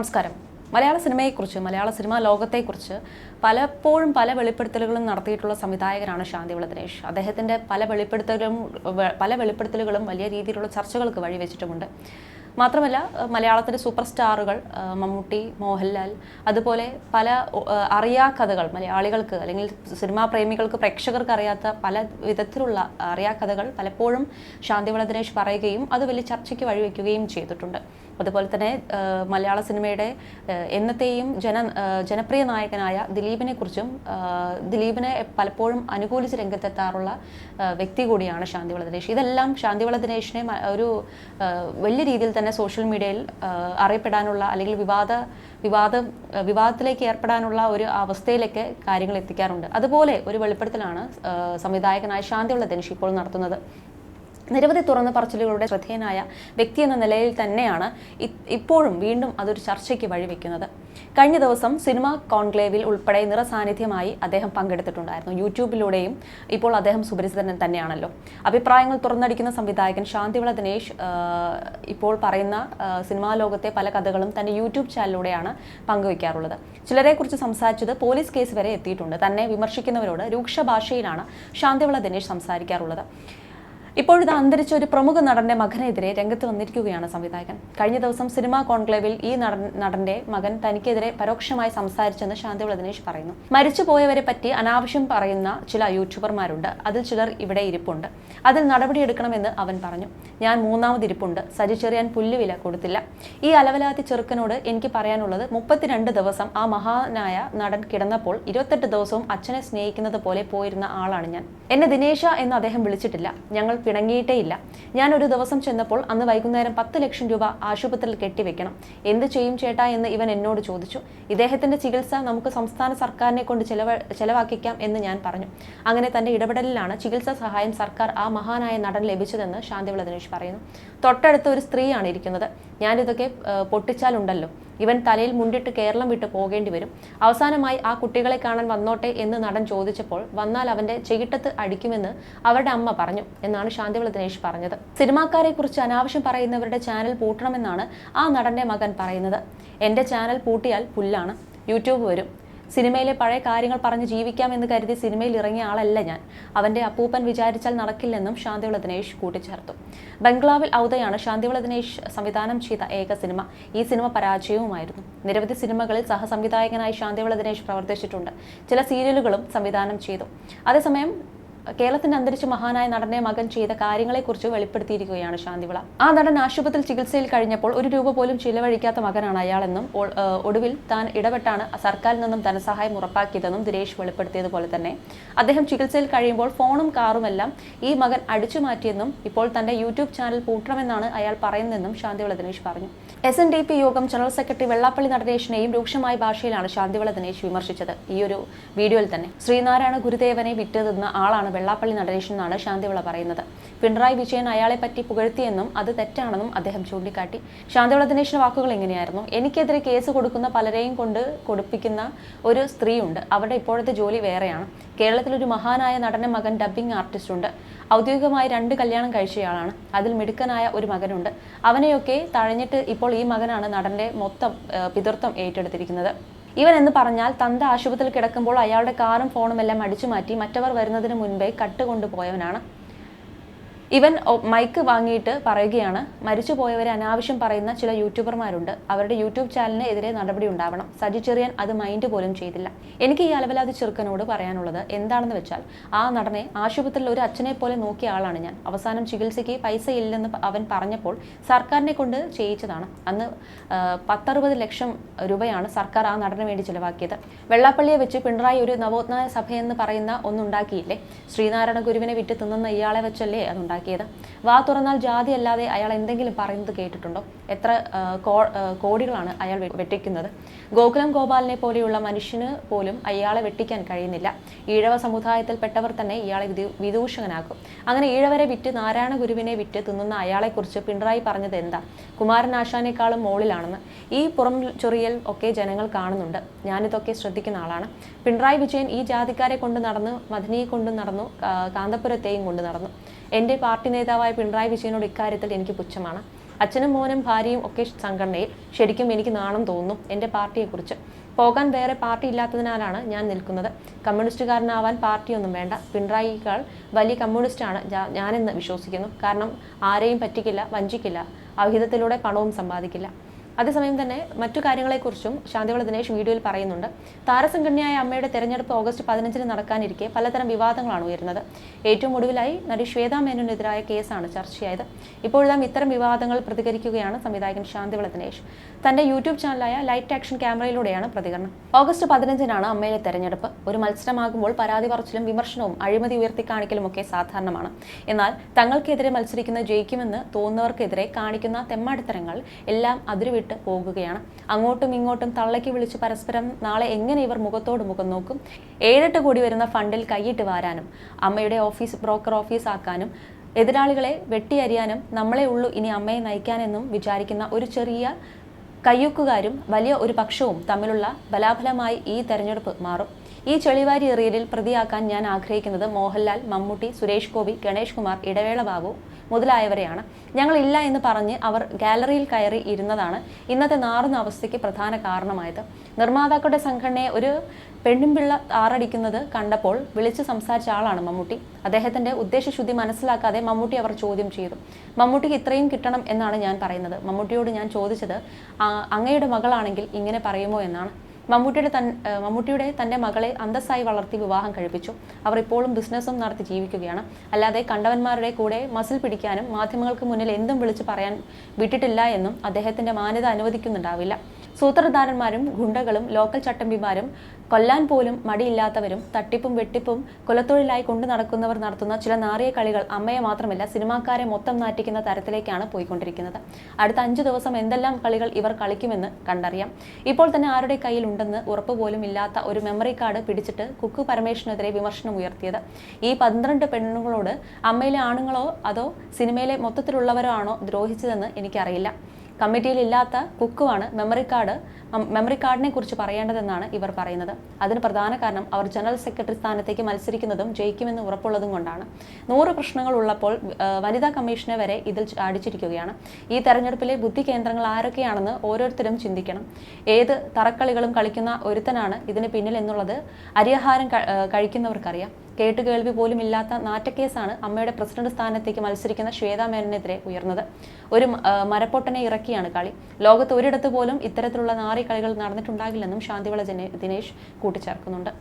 നമസ്കാരം. മലയാള സിനിമയെക്കുറിച്ച് മലയാള സിനിമാ ലോകത്തെക്കുറിച്ച് പലപ്പോഴും പല വെളിപ്പെടുത്തലുകളും നടത്തിയിട്ടുള്ള സംവിധായകനാണ് ശാന്തിവിള ദിനേശ്. അദ്ദേഹത്തിന്റെ പല വെളിപ്പെടുത്തലും പല വെളിപ്പെടുത്തലുകളും വലിയ രീതിയിലുള്ള ചർച്ചകൾക്ക് വഴിവെച്ചിട്ടുമുണ്ട്. മാത്രമല്ല മലയാളത്തിലെ സൂപ്പർ സ്റ്റാറുകൾ മമ്മൂട്ടി മോഹൻലാൽ അതുപോലെ പല അറിയാ കഥകൾ മലയാളികൾക്ക് അല്ലെങ്കിൽ സിനിമാ പ്രേമികൾക്ക് പ്രേക്ഷകർക്ക് അറിയാത്ത പല വിധത്തിലുള്ള അറിയാ കഥകൾ പലപ്പോഴും ശാന്തിവിള ദിനേശ് പറയുകയും അത് വലിയ ചർച്ചയ്ക്ക് വഴിവെക്കുകയും ചെയ്തിട്ടുണ്ട്. അതുപോലെ തന്നെ മലയാള സിനിമയുടെ എന്നത്തെയും ജന ജനപ്രിയ നായകനായ ദിലീപിനെ കുറിച്ചും ദിലീപിനെ പലപ്പോഴും അനുകൂലിച്ച് രംഗത്തെത്താറുള്ള വ്യക്തി കൂടിയാണ് ശാന്തിവിള ദിനേശ്. ഇതെല്ലാം ശാന്തിവിള ദിനേശിനെ ഒരു വലിയ രീതിയിൽ തന്നെ സോഷ്യൽ മീഡിയയിൽ അറിയപ്പെടാനുള്ള അല്ലെങ്കിൽ വിവാദ വിവാദ വിവാദത്തിലേക്ക് ഏർപ്പെടാനുള്ള ഒരു അവസ്ഥയിലേക്ക് കാര്യങ്ങൾ എത്തിക്കാറുണ്ട്. അതുപോലെ ഒരു വെളിപ്പെടുത്തലാണ് സംവിധായകനായ ശാന്തിയുള്ള ധനുഷ് ഇപ്പോൾ നടത്തുന്നത്. നിരവധി തുറന്ന പറച്ചിലുകളുടെ ശ്രദ്ധേയനായ വ്യക്തി എന്ന നിലയിൽ തന്നെയാണ് ഇപ്പോഴും വീണ്ടും അതൊരു ചർച്ചയ്ക്ക് വഴിവെക്കുന്നത്. കഴിഞ്ഞ ദിവസം സിനിമ കോൺക്ലേവിൽ ഉൾപ്പെടെ നിറസാന്നിധ്യമായി അദ്ദേഹം പങ്കെടുത്തിട്ടുണ്ടായിരുന്നു. യൂട്യൂബിലൂടെയും ഇപ്പോൾ അദ്ദേഹം സുപരിചിതൻ തന്നെയാണല്ലോ. അഭിപ്രായങ്ങൾ തുറന്നടിക്കുന്ന സംവിധായകൻ ശാന്തിവിള ദിനേശ് ഇപ്പോൾ പറയുന്ന സിനിമാ ലോകത്തെ പല കഥകളും തന്റെ യൂട്യൂബ് ചാനലിലൂടെയാണ് പങ്കുവയ്ക്കാറുള്ളത് ചിലരെക്കുറിച്ച് സംസാരിച്ചത് പോലീസ് കേസ് വരെ എത്തിയിട്ടുണ്ട്. തന്നെ വിമർശിക്കുന്നവരോട് രൂക്ഷ ഭാഷയിലാണ് ശാന്തിവിള ദിനേശ് സംസാരിക്കാറുള്ളത്. ഇപ്പോഴിത് അന്തരിച്ച ഒരു പ്രമുഖ നടന്റെ മകനെതിരെ രംഗത്ത് വന്നിരിക്കുകയാണ് സംവിധായകൻ. കഴിഞ്ഞ ദിവസം സിനിമാ കോൺക്ലേവിൽ ഈ നടൻ നടന്റെ മകൻ തനിക്കെതിരെ പരോക്ഷമായി സംസാരിച്ചെന്ന് ശാന്തിവിള ദിനേശ് പറയുന്നു. മരിച്ചുപോയവരെ പറ്റി അനാവശ്യം പറയുന്ന ചില യൂട്യൂബർമാരുണ്ട്. അതിൽ ചിലർ ഇവിടെ ഇരിപ്പുണ്ട്. അതിൽ നടപടിയെടുക്കണമെന്ന് അവൻ പറഞ്ഞു. ഞാൻ മൂന്നാമത് ഇരിപ്പുണ്ട്. സജി ചെറിയാൻ പുല്ലുവില കൊടുത്തില്ല. ഈ അലവലാതി ചെറുക്കനോട് എനിക്ക് പറയാനുള്ളത് മുപ്പത്തിരണ്ട് ദിവസം ആ മഹാനായ നടൻ കിടന്നപ്പോൾ ഇരുപത്തെട്ട് ദിവസവും അച്ഛനെ സ്നേഹിക്കുന്നത് പോലെ പോയിരുന്ന ആളാണ് ഞാൻ. എന്നെ ദിനേശ എന്ന് അദ്ദേഹം വിളിച്ചിട്ടില്ല. ഞങ്ങൾ പിണങ്ങിയിട്ടേയില്ല. ഞാൻ ഒരു ദിവസം ചെന്നപ്പോൾ അന്ന് വൈകുന്നേരം പത്ത് ലക്ഷം രൂപ ആശുപത്രിയിൽ കെട്ടിവെക്കണം. എന്ത് ചെയ്യും ചേട്ടാ എന്ന് ഇവൻ എന്നോട് ചോദിച്ചു. ഇദ്ദേഹത്തിന്റെ ചികിത്സ നമുക്ക് സംസ്ഥാന സർക്കാരിനെ കൊണ്ട് ചെലവ ചെലവാക്കിക്കാം എന്ന് ഞാൻ പറഞ്ഞു. അങ്ങനെ തന്റെ ഇടപെടലിലാണ് ചികിത്സാ സഹായം സർക്കാർ ആ മഹാനായ നടൻ ലഭിച്ചതെന്ന് ശാന്തിവിള ദിനേശ് പറയുന്നു. തൊട്ടടുത്ത് ഒരു സ്ത്രീയാണ് ഇരിക്കുന്നത്. ഞാനിതൊക്കെ പൊട്ടിച്ചാലുണ്ടല്ലോ. ഇവൻ തലയിൽ മുണ്ടിട്ട് കേരളം വിട്ടു പോകേണ്ടി വരും. അവസാനമായി ആ കുട്ടികളെ കാണാൻ വന്നോട്ടെ എന്ന് നടൻ ചോദിച്ചപ്പോൾ വന്നാൽ അവന്റെ ചെകിട്ടത്ത് അടിക്കുമെന്ന് അവരുടെ അമ്മ പറഞ്ഞു എന്നാണ് ശാന്തിവിള ദിനേശ് പറഞ്ഞത്. സിനിമാക്കാരെ കുറിച്ച് അനാവശ്യം പറയുന്നവരുടെ ചാനൽ പൂട്ടണമെന്നാണ് ആ നടന്റെ മകൻ പറയുന്നത്. എന്റെ ചാനൽ പൂട്ടിയാൽ പുല്ലാണ്. യൂട്യൂബ് വരും. സിനിമയിലെ പഴയ കാര്യങ്ങൾ പറഞ്ഞ് ജീവിക്കാമെന്ന് കരുതി സിനിമയിൽ ഇറങ്ങിയ ആളല്ല ഞാൻ. അവന്റെ അപ്പൂപ്പൻ വിചാരിച്ചാൽ നടക്കില്ലെന്നും ശാന്തിവിള ദിനേശ് കൂട്ടിച്ചേർത്തു. ബംഗ്ലാവിൽ ഔതയാണ് ശാന്തിവിള ദിനേശ് സംവിധാനം ചെയ്ത ഏക സിനിമ. ഈ സിനിമ പരാജയവുമായിരുന്നു. നിരവധി സിനിമകളിൽ സഹസംവിധായകനായി ശാന്തിവിള ദിനേശ് പ്രവർത്തിച്ചിട്ടുണ്ട്. ചില സീരിയലുകളും സംവിധാനം ചെയ്തു. അതേസമയം കേരളത്തിന്റെ അന്തരിച്ച മഹാനായ നടനെ മകൻ ചെയ്ത കാര്യങ്ങളെക്കുറിച്ച് വെളിപ്പെടുത്തിയിരിക്കുകയാണ് ശാന്തിവിള. ആ നടൻ ആശുപത്രിയിൽ ചികിത്സയിൽ കഴിഞ്ഞപ്പോൾ ഒരു രൂപ പോലും ചിലവഴിക്കാത്ത മകനാണ് അയാളെന്നും ഒടുവിൽ താൻ ഇടപെട്ടാണ് സർക്കാരിൽ നിന്നും ധനസഹായം ഉറപ്പാക്കിയതെന്നും ദിനേശ് വെളിപ്പെടുത്തിയതുപോലെ തന്നെ. അദ്ദേഹം ചികിത്സയിൽ കഴിയുമ്പോൾ ഫോണും കാറുമെല്ലാം ഈ മകൻ അടിച്ചു മാറ്റിയെന്നും ഇപ്പോൾ തന്റെ യൂട്യൂബ് ചാനൽ പൂട്ടണമെന്നാണ് അയാൾ പറയുന്നതെന്നും ശാന്തിവിള ദിനേശ് പറഞ്ഞു. എസ് എൻ ഡി പി യോഗം ജനറൽ സെക്രട്ടറി വെള്ളാപ്പള്ളി നടനേഷിനെയും രൂക്ഷമായ ഭാഷയിലാണ് ശാന്തിവിള ദിനേശ് വിമർശിച്ചത്. ഈ ഒരു വീഡിയോയിൽ തന്നെ ശ്രീനാരായണ ഗുരുദേവനെ വിറ്റതെന്ന ആളാണ് വെള്ളാപ്പള്ളി നടനേഷൻ എന്നാണ് ശാന്തിവിള പറയുന്നത്. പിണറായി വിജയൻ അയാളെ പറ്റി പുകഴ്ത്തിയെന്നും അത് തെറ്റാണെന്നും അദ്ദേഹം ചൂണ്ടിക്കാട്ടി. ശാന്തിവിള ദിനേശിന്റെ വാക്കുകൾ എങ്ങനെയായിരുന്നു? എനിക്കെതിരെ കേസ് കൊടുക്കുന്ന പലരെയും കൊണ്ട് കൊടുപ്പിക്കുന്ന ഒരു സ്ത്രീയുണ്ട്. അവരുടെ ഇപ്പോഴത്തെ ജോലി വേറെയാണ്. കേരളത്തിൽ ഒരു മഹാനായ നടന മകൻ ഡബ്ബിംഗ് ആർട്ടിസ്റ്റ് ഉണ്ട് ഔദ്യോഗികമായി രണ്ട് കല്യാണം കഴിച്ചയാളാണ്. അതിൽ മിടുക്കനായ ഒരു മകനുണ്ട്. അവനെയൊക്കെ തഴഞ്ഞിട്ട് ഇപ്പോൾ ഈ മകനാണ് നടന്റെ മൊത്തം പിതൃത്വം ഏറ്റെടുത്തിരിക്കുന്നത്. ഇവൻ എന്ന് പറഞ്ഞാൽ തന്ത ആശുപത്രിയിൽ കിടക്കുമ്പോൾ അയാളുടെ കാറും ഫോണും എല്ലാം അടിച്ചു മാറ്റി മറ്റവർ വരുന്നതിന് മുൻപേ കട്ടുകൊണ്ടുപോയവനാണ് ഇവൻ മൈക്ക് വാങ്ങിയിട്ട് പറയുകയാണ് മരിച്ചുപോയവരെ അനാവശ്യം പറയുന്ന ചില യൂട്യൂബർമാരുണ്ട്. അവരുടെ യൂട്യൂബ് ചാനലിന് എതിരെ നടപടി ഉണ്ടാവണം. സജി ചെറിയാൻ അത് മൈൻഡ് പോലും ചെയ്തില്ല. എനിക്ക് ഈ അലവലാതി ചെറുക്കനോട് പറയാനുള്ളത് എന്താണെന്ന് വെച്ചാൽ ആ നടനെ ആശുപത്രിയിൽ ഒരു അച്ഛനെ പോലെ നോക്കിയ ആളാണ് ഞാൻ. അവസാനം ചികിത്സയ്ക്ക് പൈസ ഇല്ലെന്ന് അവൻ പറഞ്ഞപ്പോൾ സർക്കാരിനെ കൊണ്ട് ചെയ്യിച്ചതാണ്. അന്ന് പത്തറുപത് ലക്ഷം രൂപയാണ് സർക്കാർ ആ നടന് വേണ്ടി ചിലവാക്കിയത്. വെള്ളാപ്പള്ളിയെ വെച്ച് പിണറായി ഒരു നവോത്ഥാന സഭയെന്ന് പറയുന്ന ഒന്നുണ്ടാക്കിയില്ലേ? ശ്രീനാരായണ ഗുരുവിനെ വിറ്റ് തിന്നുന്ന ഇയാളെ വെച്ചല്ലേ അതുണ്ടാക്കിയത് വാ തുറന്നാൽ ജാതി അല്ലാതെ അയാൾ എന്തെങ്കിലും പറയുന്നത് കേട്ടിട്ടുണ്ടോ? എത്ര കോടികളാണ് അയാൾ വെട്ടിക്കുന്നത്. ഗോകുലം ഗോപാലിനെ പോലെയുള്ള മനുഷ്യന് പോലും അയാളെ വെട്ടിക്കാൻ കഴിയുന്നില്ല. ഈഴവ സമുദായത്തിൽപ്പെട്ടവർ തന്നെ ഇയാളെ വിദൂ- വിദൂഷകനാക്കും. അങ്ങനെ ഈഴവരെ വിറ്റ് നാരായണ ഗുരുവിനെ വിറ്റ് തിന്നുന്ന അയാളെക്കുറിച്ച് പിണറായി പറഞ്ഞത് എന്താ? കുമാരൻ ആശാനേക്കാളും മോളിലാണെന്ന്. ഈ പുറം ചൊറിയൽ ഒക്കെ ജനങ്ങൾ കാണുന്നുണ്ട്. ഞാനിതൊക്കെ ശ്രദ്ധിക്കുന്ന ആളാണ്. പിണറായി വിജയൻ ഈ ജാതിക്കാരെ കൊണ്ട് നടന്നു മദനിയെ കൊണ്ട് നടന്നു കാന്തപുരത്തെയും കൊണ്ട് നടന്നു. എന്റെ പാർട്ടി നേതാവായ പിണറായി വിജയനോട് ഇക്കാര്യത്തിൽ എനിക്ക് പുച്ഛമാണ്. അച്ഛനും മോനും ഭാര്യയും ഒക്കെ സംഘടനയിൽ ശരിക്കും എനിക്ക് നാണം തോന്നുന്നു എന്റെ പാർട്ടിയെക്കുറിച്ച്. പോകാൻ വേറെ പാർട്ടി ഇല്ലാത്തതിനാലാണ് ഞാൻ നിൽക്കുന്നത്. കമ്മ്യൂണിസ്റ്റുകാരനാവാൻ പാർട്ടിയൊന്നും വേണ്ട. പിണറായിക്കാൾ വലിയ കമ്മ്യൂണിസ്റ്റാണ്. ഞാനെന്ന് വിശ്വസിക്കുന്നു. കാരണം ആരെയും പറ്റിക്കില്ല വഞ്ചിക്കില്ല. അവിഹിതത്തിലൂടെ പണവും സമ്പാദിക്കില്ല. അതേസമയം തന്നെ മറ്റു കാര്യങ്ങളെക്കുറിച്ചും ശാന്തിവള ദിനേശ് വീഡിയോയിൽ പറയുന്നുണ്ട്. താരസംഘടനയായ അമ്മയുടെ തെരഞ്ഞെടുപ്പ് ഓഗസ്റ്റ് പതിനഞ്ചിന് നടക്കാനിരിക്കെ പലതരം വിവാദങ്ങളാണ് ഉയരുന്നത്. ഏറ്റവും ഒടുവിലായി നടി ശ്വേതാ മേനോനെതിരായ കേസാണ് ചർച്ചയായത്. ഇപ്പോഴെല്ലാം ഇത്തരം വിവാദങ്ങൾ പ്രതികരിക്കുകയാണ് സംവിധായകൻ ശാന്തിവള ദിനേശ്. തന്റെ യൂട്യൂബ് ചാനലായ ലൈറ്റ് ആക്ഷൻ ക്യാമറയിലൂടെയാണ് പ്രതികരണം. ഓഗസ്റ്റ് പതിനഞ്ചിനാണ് അമ്മയിലെ തെരഞ്ഞെടുപ്പ്. ഒരു മത്സരമാകുമ്പോൾ പരാതി പറച്ചിലും വിമർശനവും അഴിമതി ഉയർത്തിക്കാണിക്കലും ഒക്കെ സാധാരണമാണ്. എന്നാൽ തങ്ങൾക്കെതിരെ മത്സരിക്കുന്ന ജയിക്കുമെന്ന് തോന്നുന്നവർക്കെതിരെ കാണിക്കുന്ന തെമ്മാടിത്തരങ്ങൾ എല്ലാം അതിരുവിട്ട് പോകുകയാണ്. അങ്ങോട്ടും ഇങ്ങോട്ടും തള്ളയ്ക്ക് വിളിച്ച് പരസ്പരം നാളെ എങ്ങനെ ഇവർ മുഖത്തോട് മുഖം നോക്കും? ഏഴെട്ട് കോടി വരുന്ന ഫണ്ടിൽ കൈയിട്ട് വാരാനും അമ്മയുടെ ഓഫീസ് ബ്രോക്കർ ഓഫീസ് ആക്കാനും എതിരാളികളെ വെട്ടിയരിയാനും നമ്മളെ ഉള്ളു ഇനി അമ്മയെ നയിക്കാനെന്നും വിചാരിക്കുന്ന ഒരു ചെറിയ കയ്യൊക്കുകാരും വലിയ ഒരു പക്ഷവും തമ്മിലുള്ള ബലാഫലമായി ഈ തെരഞ്ഞെടുപ്പ് മാറും. ഈ ചെളിവാരി എറിയലിൽ പ്രതിയാക്കാൻ ഞാൻ ആഗ്രഹിക്കുന്നത് മോഹൻലാൽ മമ്മൂട്ടി സുരേഷ് ഗോപി ഗണേഷ് കുമാർ ഇടവേള ബാബു മുതലായവരെയാണ്. ഞങ്ങളില്ല എന്ന് പറഞ്ഞ് അവർ ഗാലറിയിൽ കയറി ഇരുന്നതാണ് ഇന്നത്തെ നാറുന്ന അവസ്ഥയ്ക്ക് പ്രധാന കാരണമായത്. നിർമ്മാതാക്കളുടെ സംഘടനയെ ഒരു പെണ്ണുമ്പിള്ള ആറടിക്കുന്നത് കണ്ടപ്പോൾ വിളിച്ച് സംസാരിച്ച ആളാണ് മമ്മൂട്ടി. അദ്ദേഹത്തിന്റെ ഉദ്ദേശശുദ്ധി മനസ്സിലാക്കാതെ മമ്മൂട്ടി അവർ ചോദ്യം ചെയ്തു. മമ്മൂട്ടിക്ക് ഇത്രയും കിട്ടണം എന്നാണ് ഞാൻ പറയുന്നത്. മമ്മൂട്ടിയോട് ഞാൻ ചോദിച്ചത് അങ്ങയുടെ മകളാണെങ്കിൽ ഇങ്ങനെ പറയുമോ? എന്നാണ്. മമ്മൂട്ടിയുടെ തൻ മമ്മൂട്ടിയുടെ തന്റെ മകളെ അന്തസ്സായി വളർത്തി വിവാഹം കഴിപ്പിച്ചു. അവർ ഇപ്പോഴും ബിസിനസ്സും നടത്തി ജീവിക്കുകയാണ്. അല്ലാതെ കണ്ടവന്മാരുടെ കൂടെ മസിൽ പിടിക്കാനും മാധ്യമങ്ങൾക്ക് മുന്നിൽ എന്തും വിളിച്ച് പറയാൻ വിട്ടിട്ടില്ല എന്നും അദ്ദേഹത്തിന്റെ മാന്യത അനുവദിക്കുന്നുണ്ടാവില്ല. സൂത്രധാരന്മാരും ഗുണ്ടകളും ലോക്കൽ ചട്ടമ്പിമാരും കൊല്ലാൻ പോലും മടിയില്ലാത്തവരും തട്ടിപ്പും വെട്ടിപ്പും കൊലത്തൊഴിലായി കൊണ്ടു നടക്കുന്നവർ നടത്തുന്ന ചില നാറിയ കളികൾ അമ്മയെ മാത്രമല്ല സിനിമാക്കാരെ മൊത്തം നാറ്റിക്കുന്ന തരത്തിലേക്കാണ് പോയിക്കൊണ്ടിരിക്കുന്നത്. അടുത്ത അഞ്ചു ദിവസം എന്തെല്ലാം കളികൾ ഇവർ കളിക്കുമെന്ന് കണ്ടറിയാം. ഇപ്പോൾ തന്നെ ആരുടെ കയ്യിൽ ഉണ്ടെന്ന് ഉറപ്പ് പോലും ഇല്ലാത്ത ഒരു മെമ്മറി കാർഡ് പിടിച്ചിട്ട് കുക്കു പരമേശ്വരനെതിരെ വിമർശനം ഉയർത്തിയത്. ഈ പന്ത്രണ്ട് പെണ്ണുങ്ങളോട് അമ്മയിലെ ആണുങ്ങളോ അതോ സിനിമയിലെ മൊത്തത്തിലുള്ളവരോ ആണോ ദ്രോഹിച്ചതെന്ന് എനിക്കറിയില്ല. കമ്മിറ്റിയിൽ ഇല്ലാത്ത കുക്കുവാണ് മെമ്മറി കാർഡ് മെമ്മറി കാർഡിനെ കുറിച്ച് പറയേണ്ടതെന്നാണ് ഇവർ പറയുന്നത്. അതിന് പ്രധാന കാരണം അവർ ജനറൽ സെക്രട്ടറി സ്ഥാനത്തേക്ക് മത്സരിക്കുന്നതും ജയിക്കുമെന്ന് ഉറപ്പുള്ളതും കൊണ്ടാണ്. നൂറ് പ്രശ്നങ്ങൾ ഉള്ളപ്പോൾ വനിതാ കമ്മീഷനെ വരെ ഇതിൽ അടിച്ചിരിക്കുകയാണ്. ഈ തെരഞ്ഞെടുപ്പിലെ ബുദ്ധി കേന്ദ്രങ്ങൾ ആരൊക്കെയാണെന്ന് ഓരോരുത്തരും ചിന്തിക്കണം. ഏത് തറക്കളികളും കളിക്കുന്ന ഒരുത്തനാണ് ഇതിന് പിന്നിൽ എന്നുള്ളത് അരിയാഹാരം ക- ആ, കേൾവി പോലും ഇല്ലാത്ത നാറ്റക്കേസാണ് അമ്മയുടെ പ്രസിഡന്റ് സ്ഥാനത്തേക്ക് മത്സരിക്കുന്ന ശ്വേതാ മേനനെതിരെ ഉയർന്നത്. ഒരു മരപ്പൊട്ടനെ ഇറക്കിയാണ് കളി. ലോകത്ത് ഒരിടത്ത് പോലും ഇത്തരത്തിലുള്ള നാറി കളികൾ നടന്നിട്ടുണ്ടാകില്ലെന്നും ശാന്തിവള ദിനേശ് കൂട്ടിച്ചേർക്കുന്നുണ്ട്.